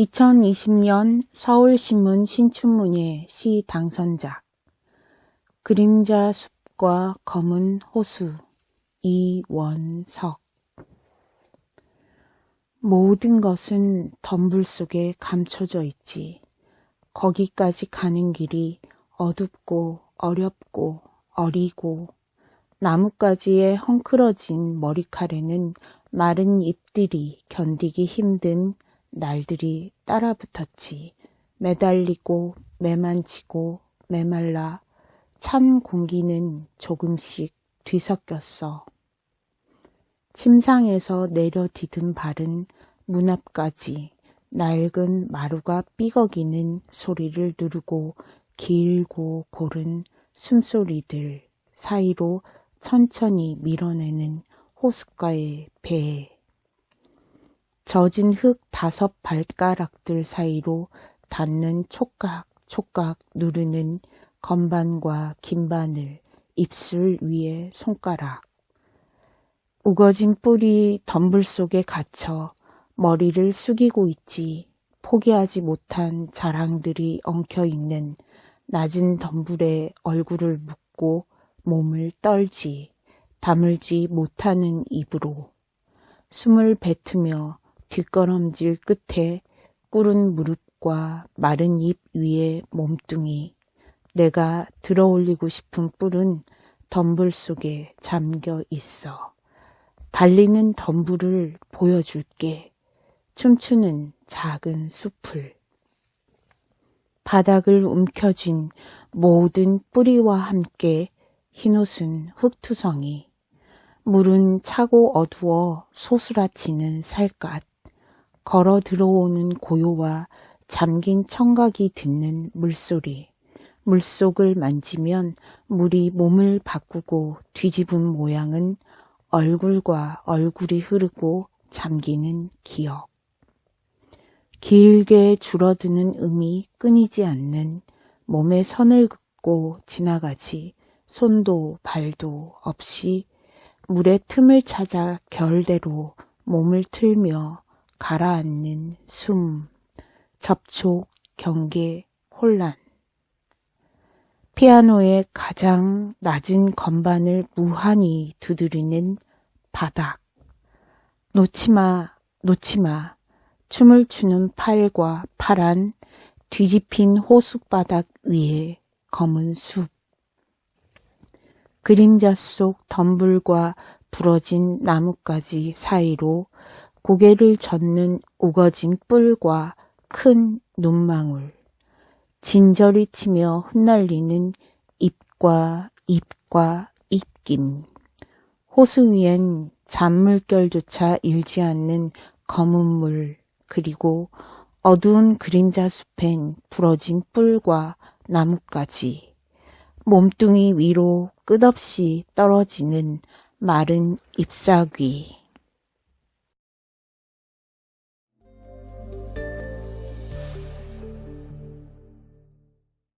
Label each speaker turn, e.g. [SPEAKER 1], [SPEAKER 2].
[SPEAKER 1] 2020년 서울신문 신춘문예 시 당선작. 그림자 숲과 검은 호수. 이원석. 모든 것은 덤불 속에 감춰져 있지. 거기까지 가는 길이 어둡고 어렵고 어리고 나뭇가지에 헝클어진 머리칼에는 마른 잎들이 견디기 힘든 날들이 따라붙었지. 매달리고 매만지고 매말라 찬 공기는 조금씩 뒤섞였어. 침상에서 내려 디든 발은 문 앞까지 낡은 마루가 삐걱이는 소리를 누르고 길고 고른 숨소리들 사이로 천천히 밀어내는 호숫가의 배. 젖은 흙 다섯 발가락들 사이로 닿는 촉각 촉각 누르는 건반과 긴바늘 입술 위에 손가락. 우거진 뿔이 덤불 속에 갇혀 머리를 숙이고 있지. 포기하지 못한 자랑들이 엉켜 있는 낮은 덤불에 얼굴을 묻고 몸을 떨지. 다물지 못하는 입으로 숨을 뱉으며 뒷걸음질 끝에 꿇은 무릎과 마른 입 위에 몸뚱이. 내가 들어 올리고 싶은 뿔은 덤불 속에 잠겨 있어. 달리는 덤불을 보여줄게. 춤추는 작은 숲을. 바닥을 움켜쥔 모든 뿌리와 함께 흰옷은 흙투성이. 물은 차고 어두워 소스라치는 살갗. 걸어 들어오는 고요와 잠긴 청각이 듣는 물소리. 물속을 만지면 물이 몸을 바꾸고 뒤집은 모양은 얼굴과 얼굴이 흐르고 잠기는 기억. 길게 줄어드는 음이 끊이지 않는 몸의 선을 긋고 지나가지 손도 발도 없이 물의 틈을 찾아 결대로 몸을 틀며 가라앉는 숨, 접촉, 경계, 혼란. 피아노의 가장 낮은 건반을 무한히 두드리는 바닥. 놓지마, 놓지마. 춤을 추는 팔과 파란 뒤집힌 호숫바닥 위에 검은 숲. 그림자 속 덤불과 부러진 나뭇가지 사이로 고개를 젓는 우거진 뿔과 큰 눈망울. 진저리 치며 흩날리는 입과 입과 입김. 호수 위엔 잔물결조차 일지 않는 검은 물, 그리고 어두운 그림자 숲엔 부러진 뿔과 나뭇가지. 몸뚱이 위로 끝없이 떨어지는 마른 잎사귀.